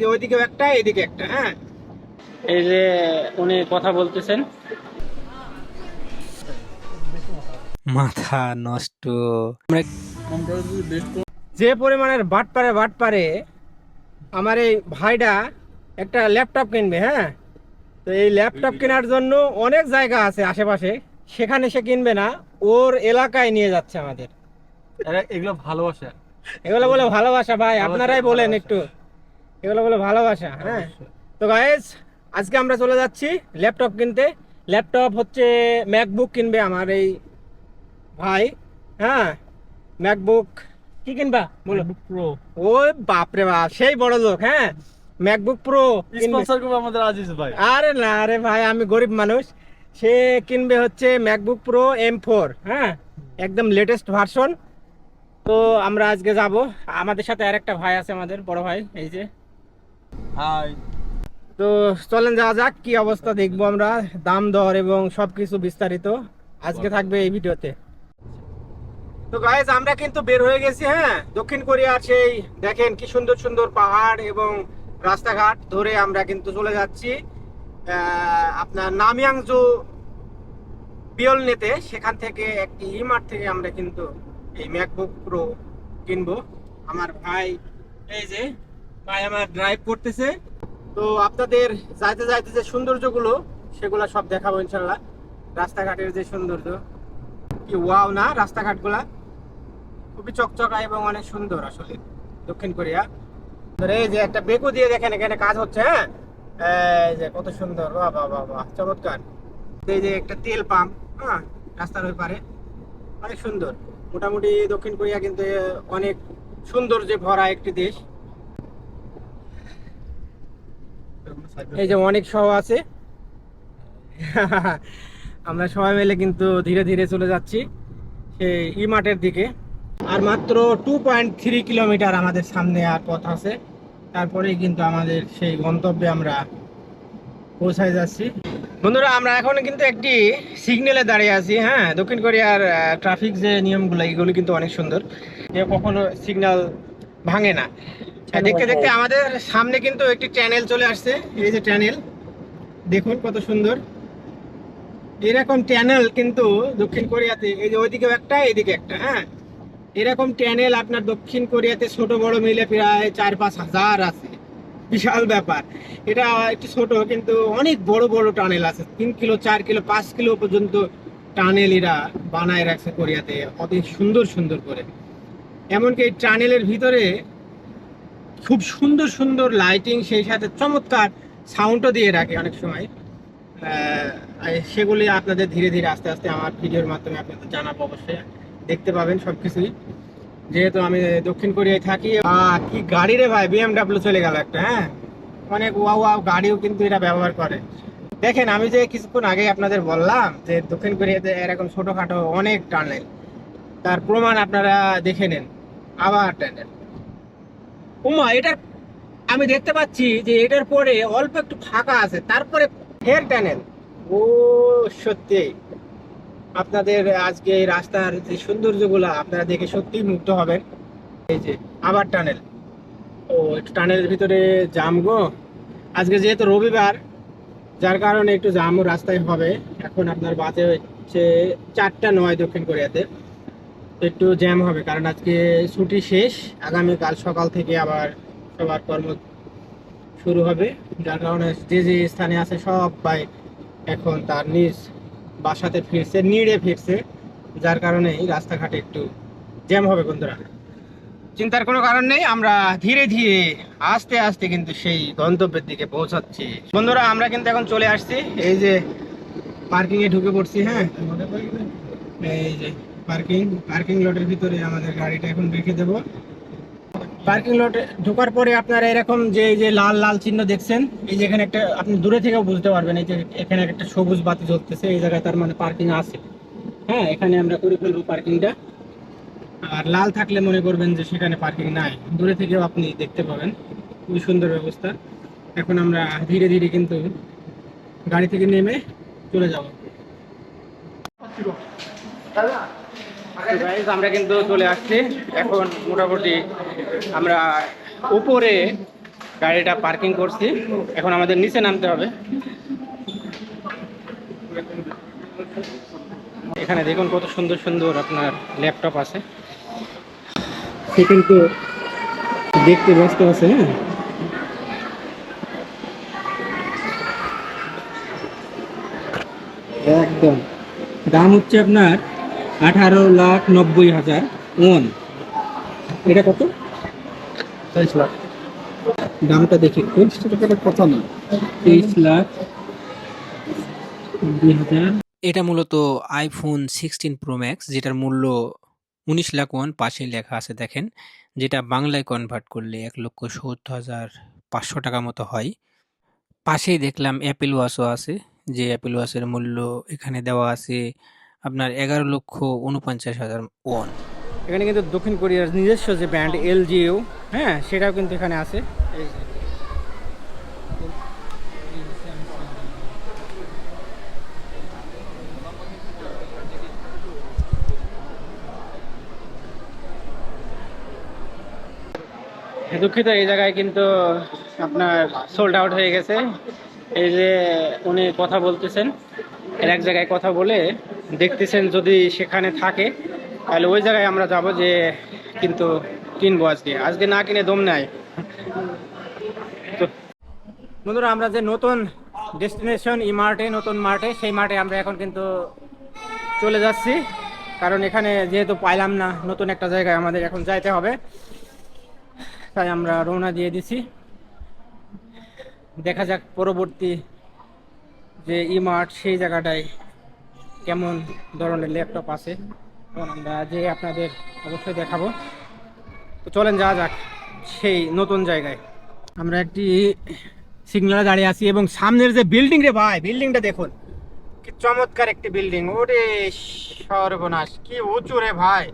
যে ওইদিকেও একটা এইদিকে একটা হ্যাঁ? এই যে উনি কথা বলতেছেন। মাথা নষ্ট। যে পরিমাণের বাট পারে বাট পারে আমার এই ভাইটা একটা ল্যাপটপ কিনবে হ্যাঁ? তো এই ল্যাপটপ কেনার জন্য অনেক জায়গা আছে আশেপাশে। সেখানে সে কিনবে না ওর এলাকায় নিয়ে যাচ্ছে আমাদের। এগুলো ভালোবাসা। এগুলো বলে ভালোবাসা ভাই আপনারাই বলেন একটু। এগুলো বলে ভালোবাসা হ্যাঁ? তো গাইজ আজকে আমরা চলে যাচ্ছি ল্যাপটপ কিনতে। ল্যাপটপ হচ্ছে ম্যাকবুক কিনবে আমার এই ভাই হ্যাঁ? ম্যাকবুক কি কিনবা? বলো। প্রো ও বাপরে বাপ সেই বড় লোক হ্যাঁ? ম্যাকবুক প্রো স্পন্সর করবে আমাদের আজিজ ভাই। আরে না আরে ভাই আমি গরিব মানুষ। সে কিনবে হচ্ছে ম্যাকবুক প্রো এম ফোর হ্যাঁ? একদম লেটেস্ট ভার্সন তো আমরা আজকে যাব। আমাদের সাথে আরেকটা ভাই আছে আমাদের বড় ভাই এই যে। হাই তো চলেন যাওয়া যাক, কি অবস্থা দেখব আমরা, দাম, দর এবং সবকিছু বিস্তারিত আজকে থাকবে এই ভিডিওতে। তো গাইজ আমরা কিন্তু বের হয়ে গেছি হ্যাঁ? দক্ষিণ কোরিয়ার সেই, দেখেন কি সুন্দর সুন্দর পাহাড় এবং রাস্তাঘাট ধরে আমরা কিন্তু চলে যাচ্ছি। আপনার নামিয়াংজু বিয়লনেতে, সেখান থেকে একটি ইমার্ট থেকে আমরা কিন্তু এই ম্যাকবুক প্রো কিনবো। আমার ভাই, এই যে ভাই আমার ড্রাইভ করতেছে। তো আপনাদের যাইতে যাইতে যে সৌন্দর্যগুলো, সেগুলো সব দেখাবো ইনশাল্লাহ রাস্তাঘাটের যে সৌন্দর্য, কি ওয়াও না রাস্তাঘাটগুলা? খুবই চকচকা এবং অনেক সুন্দর আসলে, দক্ষিণ কোরিয়া। তো এই যে একটা বেকু দিয়ে দেখেন, এখানে কাজ হচ্ছে হ্যাঁ? যে কত সুন্দর, বাহ বাহ বাহ বাহ, চমৎকার। এই যে একটা তেল পাম্প হ্যাঁ? রাস্তার ওই অনেক সুন্দর। মোটামুটি দক্ষিণ কোরিয়া কিন্তু অনেক সৌন্দর্যে ভরা একটি দেশ। এই যে অনেক সহ আছে। আমরা সবাই মিলে কিন্তু ধীরে ধীরে চলে যাচ্ছি সেই ই মাঠের দিকে। আর মাত্র টু পয়েন্ট থ্রি কিলোমিটার আমাদের সামনে আর পথ আছে। তারপরেই কিন্তু আমাদের সেই গন্তব্যে আমরা পৌঁছায় যাচ্ছি। বন্ধুরা, আমরা এখন কিন্তু একটি সিগন্যালে দাঁড়িয়ে আছি হ্যাঁ? দক্ষিণ কোরিয়ার ট্রাফিক যে নিয়মগুলো, এগুলো কিন্তু অনেক সুন্দর। যে কখনো সিগন্যাল ভাঙে না। দেখতে দেখতে আমাদের সামনে কিন্তু একটি চ্যানেল চলে আসছে। এই যে চ্যানেল দেখুন কত সুন্দর। এরকম চ্যানেল কিন্তু দক্ষিণ কোরিয়াতে এই যে ওইদিকেও একটা এদিকে একটা হ্যাঁ। এরকম চ্যানেল আপনার দক্ষিণ কোরিয়াতে ছোট বড় মিলে প্রায় চার পাঁচ হাজার আছে। বিশাল ব্যাপার। এটা একটু ছোট কিন্তু অনেক বড় বড় টানেল আছে। তিন কিলো চার কিলো পাঁচ কিলো পর্যন্ত টানেল এরা বানায় রাখছে কোরিয়াতে। অনেক সুন্দর সুন্দর করে। এমনকি এই টানেলের ভিতরে খুব সুন্দর সুন্দর লাইটিং সেই সাথে চমৎকার সাউন্ডও দিয়ে রাখে অনেক সময়। সেগুলি আপনাদের ধীরে ধীরে আস্তে আস্তে আমার ভিডিওর মাধ্যমে আপনাদের জানাব অবশ্যই। দেখতে পাবেন সব কিছুই যেহেতু আমি দক্ষিণ কোরিয়ায় থাকি কি গাড়ি রে ভাই বিএমডাব্লিউ চলে গেল একটা হ্যাঁ? অনেক ওয়াও ওয়াও গাড়িও কিন্তু এরা ব্যবহার করে। দেখেন, আমি যে কিছুক্ষণ আগে আপনাদের বললাম যে দক্ষিণ কোরিয়াতে এরকম ছোটোখাটো অনেক টানেল তার প্রমাণ আপনারা দেখে নেন। আবার টানেল উমা, এটার আমি দেখতে পাচ্ছি যে এটার পরে অল্প একটু ফাঁকা আছে, তারপরে ফের টানেল। ও, সত্যি। আপনাদের আজকে এই রাস্তার যে সৌন্দর্যগুলো আপনারা দেখে সত্যিই মুগ্ধ হবেন। এই যে, আবার টানেল। ও, একটু টানেলের ভিতরে জাম গো। আজকে যেহেতু রবিবার, যার কারণে একটু জামও রাস্তায় হবে। এখন আপনার বাজে হচ্ছে চারটা নয় দক্ষিণ কোরিয়াতে। একটু জ্যাম হবে, কারণ আজকে ছুটি শেষ, আগামীকাল সকাল থেকে আবার সবার কর্ম শুরু হবে, যার কারণে যে যে স্থানে আছে সব ভাই এখন তার নিজ বাসাতে ফিরছে, নিড়ে ফিরছে, যার কারণে রাস্তাঘাটে একটু জ্যাম হবে বন্ধুরা। চিন্তার কোনো কারণ নেই, আমরা ধীরে ধীরে, আস্তে আস্তে কিন্তু সেই গন্তব্যের দিকে পৌঁছাচ্ছি। বন্ধুরা, আমরা কিন্তু এখন চলে আসছি, এই যে পার্কিংয়ে ঢুকে পড়ছি হ্যাঁ? এই যে পার্কিং পার্কিং লটের ভিতরে আমাদের গাড়িটা এখন রেখে দেবো। পার্কিং লটে ঢোকার পরে আপনারা এরকম যে যে লাল লাল চিহ্ন দেখছেন, এই যে এখানে একটা, আপনি দূরে থেকেও বুঝতে পারবেন, এই যে এখানে একটা সবুজ বাতি জ্বলতেছে, এই জায়গায় তার মানে পার্কিং আছে। হ্যাঁ এখানে আমরা করে ফেলব পার্কিংটা। আর লাল থাকলে মনে করবেন যে সেখানে পার্কিং নাই। দূরে থেকেও আপনি দেখতে পাবেন। খুবই সুন্দর ব্যবস্থা। এখন আমরা ধীরে ধীরে কিন্তু গাড়ি থেকে নেমে চলে যাব। আমরা কিন্তু চলে আসছি। এখন মোটামুটি আমরা উপরে গাড়িটা পার্কিং করছি। এখন আমাদের নিচে নামতে হবে। এখানে দেখুন কত সুন্দর সুন্দর আপনার ল্যাপটপ আছে। সে কিন্তু দেখতে ব্যস্ত আছে হ্যাঁ? একদম। দাম হচ্ছে আপনার আঠারো লাখ নব্বই হাজার ওন। এটা কত? তেইশ লাখ। দামটা দেখি। কথা না। তেইশ লাখ নব্বই হাজার। এটা মূলত আইফোন সিক্সটিন প্রো ম্যাক্স যেটার মূল্য উনিশ লাখ ওয়ান পাশে লেখা আছে দেখেন যেটা বাংলায় কনভার্ট করলে এক লক্ষ সত্তর হাজার পাঁচশো টাকা মতো হয়। পাশেই দেখলাম অ্যাপেল ওয়াচও আছে যে অ্যাপেল ওয়াচের মূল্য এখানে দেওয়া আছে আপনার এগারো লক্ষ উনপঞ্চাশ হাজার ওয়ান এখানে কিন্তু দক্ষিণ কোরিয়ার নিজস্ব যে ব্র্যান্ড এলজিও হ্যাঁ সেটাও কিন্তু এখানে আছে। দুঃখিত, এই জায়গায় কিন্তু আপনার সোল্ড আউট হয়ে গেছে। এই যে উনি কথা বলতেছেন এক জায়গায় কথা বলে দেখতেছেন যদি সেখানে থাকে, তাহলে ওই জায়গায় আমরা যাব যে কিন্তু কিনবো আজকে। আজকে না কিনে দম নাই। তো বন্ধুরা, আমরা যে নতুন ডেস্টিনেশন ই মার্টে, নতুন মার্টে, সেই মার্টে আমরা এখন কিন্তু চলে যাচ্ছি। কারণ এখানে যেহেতু পাইলাম না, নতুন একটা জায়গায় আমাদের এখন যাইতে হবে। তাই আমরা রওনা দিয়ে দিছি। দেখা যাক পরবর্তী যে ই মার্ট, সেই জায়গাটায় কেমন ধরনের ল্যাপটপ আছে তখন আমরা যে আপনাদের অবশ্যই দেখাবো। তো চলেন যাওয়া যাক সেই নতুন জায়গায়। আমরা একটি সিগনালে দাঁড়িয়ে আছি এবং সামনের যে বিল্ডিং রে ভাই বিল্ডিংটা দেখুন। কি চমৎকার একটি বিল্ডিং ওরে সর্বনাশ, কি উঁচু রে ভাই।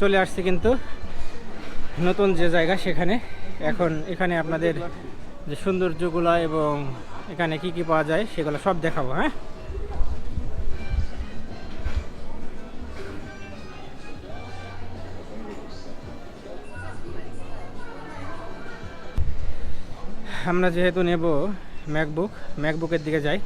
চলে আসছে কিন্তু। নতুন যে জায়গা সেখানে। এখন এখানে আপনাদের যে সৌন্দর্যগুলো এবং এখানে কি কি পাওয়া যায় সেগুলো সব দেখাবো হ্যাঁ? আমরা যেহেতু নেব ম্যাকবুক, ম্যাকবুকের দিকে যাই।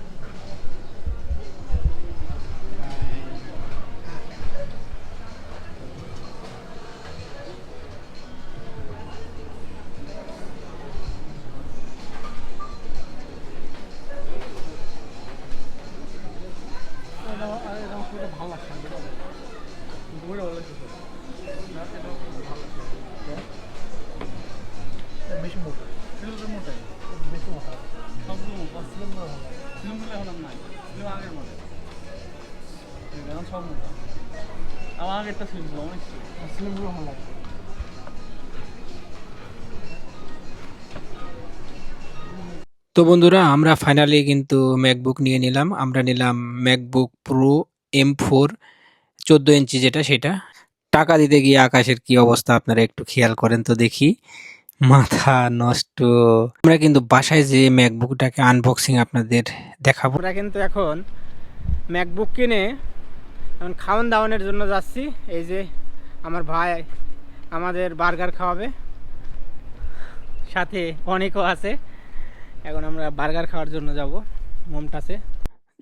তো বন্ধুরা আমরা ফাইনালি কিন্তু ম্যাকবুক নিয়ে নিলাম। আমরা নিলাম ম্যাকবুক প্রো এম ফোর চোদ্দ ইঞ্চি যেটা সেটা। টাকা দিতে গিয়ে আকাশের কি অবস্থা আপনারা একটু খেয়াল করেন তো দেখি। মাথা নষ্ট। আমরা কিন্তু বাসায় যে ম্যাকবুকটাকে আনবক্সিং আপনাদের দেখাবো। আমরা কিন্তু এখন ম্যাকবুক কিনে এখন খাওয়ান দাওয়ানের জন্য যাচ্ছি। এই যে আমার ভাই আমাদের বার্গার খাওয়াবে। সাথে অনেকও আছে। এখন আমরা বার্গার খাওয়ার জন্য যাব। মোমটাসে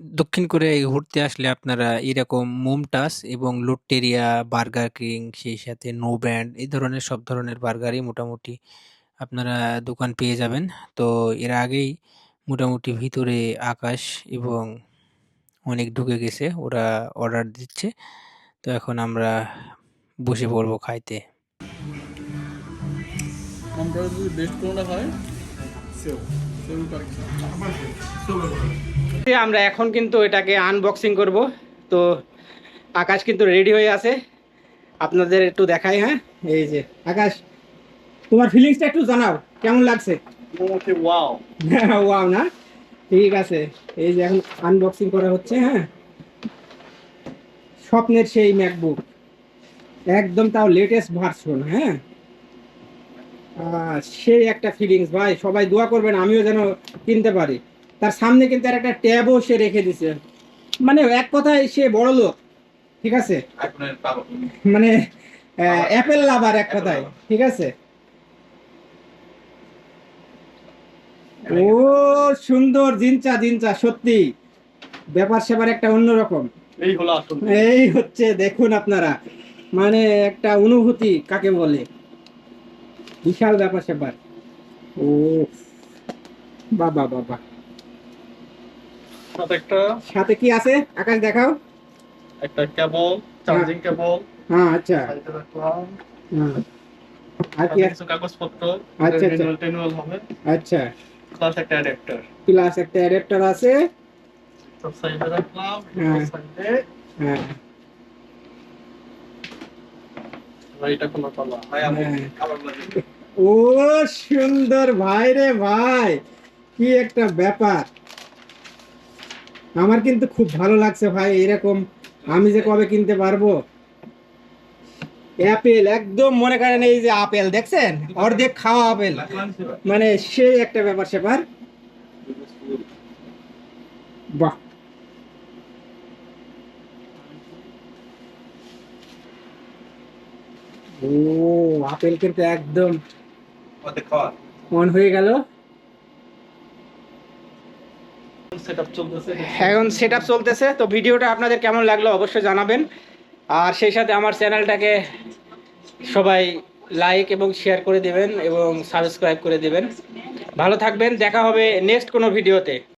দক্ষিণ কোরিয়ায় ঘুরতে আসলে আপনারা এরকম মোমটাস এবং লুটটেরিয়া, বার্গার কিং, সেই সাথে নো ব্যান্ড এই ধরনের সব ধরনের বার্গারই মোটামুটি আপনারা দোকান পেয়ে যাবেন। তো এর আগেই মোটামুটি ভিতরে আকাশ এবং অনেক ঢুকে গেছে, ওরা অর্ডার দিচ্ছে। তো এখন আমরা বসে পড়ব খাইতে। বেস্ট কোনটা আমরা এখন কিন্তু এটাকে আনবক্সিং করব। তো আকাশ কিন্তু রেডি হয়ে আছে। আপনাদের একটু দেখাই হ্যাঁ? এই যে আকাশ তোমার ফিলিংসটা একটু জানাও কেমন লাগছে? ওয়াও ওয়াও না? ঠিক আছে। এই যে এখন আনবক্সিং করা হচ্ছে হ্যাঁ? স্বপ্নের সেই ম্যাকবুক একদম তাও লেটেস্ট ভার্সন হ্যাঁ? সেই একটা ফিলিংস ভাই। সবাই দোয়া করবেন আমিও যেন কিনতে পারি। তার সামনে কিন্তু আর একটা ট্যাবও সে রেখে দিছে। মানে এক কথায় সে বড় লোক ঠিক আছে? মানে অ্যাপেল লাভার এক কথায় ঠিক আছে? ও সুন্দর জিনচা জিনচা সত্যি। ব্যাপার স্যাপার একটা অন্যরকম। এই হলো এই হচ্ছে দেখুন আপনারা। মানে একটা অনুভূতি কাকে বলে? বিশাল ব্যাপার স্যাপার। ও বাবা বাবা। সাথে একটা সাথে কি আছে? আকাশ দেখাও। একটা কেবল চার্জিং কেবল হ্যাঁ আচ্ছা। হ্যাঁ। আর কি আছে? কাগজপত্র। আচ্ছা, আচ্ছা। টেনুয়াল হবে। আচ্ছা। প্লাস একটা অ্যাডাপ্টার প্লাস একটা অ্যাডাপ্টার আছে। সব সাইডে রাখলাম। হ্যাঁ। হ্যাঁ। এটা কোনো হ্যাঁ। ও সুন্দর ভাই রে ভাই। কি একটা ব্যাপার। আমার কিন্তু খুব ভালো লাগছে ভাই এরকম আমি যে কবে কিনতে পারব? অ্যাপেল একদম মনে করেন এই যে আপেল দেখছেন? অর্ধেক খাওয়া আপেল। মানে সেই একটা ব্যাপার সেপার বাহ। ও আপেল কিন্তু একদম। অন হয়ে গেল। সেটআপ চলতেছে। এখন সেট আপ চলতেছে। তো ভিডিওটা আপনাদের কেমন লাগল অবশ্যই জানাবেন। আর সেই সাথে আমার চ্যানেলটাকে সবাই লাইক এবং শেয়ার করে দেবেন এবং সাবস্ক্রাইব করে দেবেন। ভালো থাকবেন। দেখা হবে নেক্সট কোনো ভিডিওতে।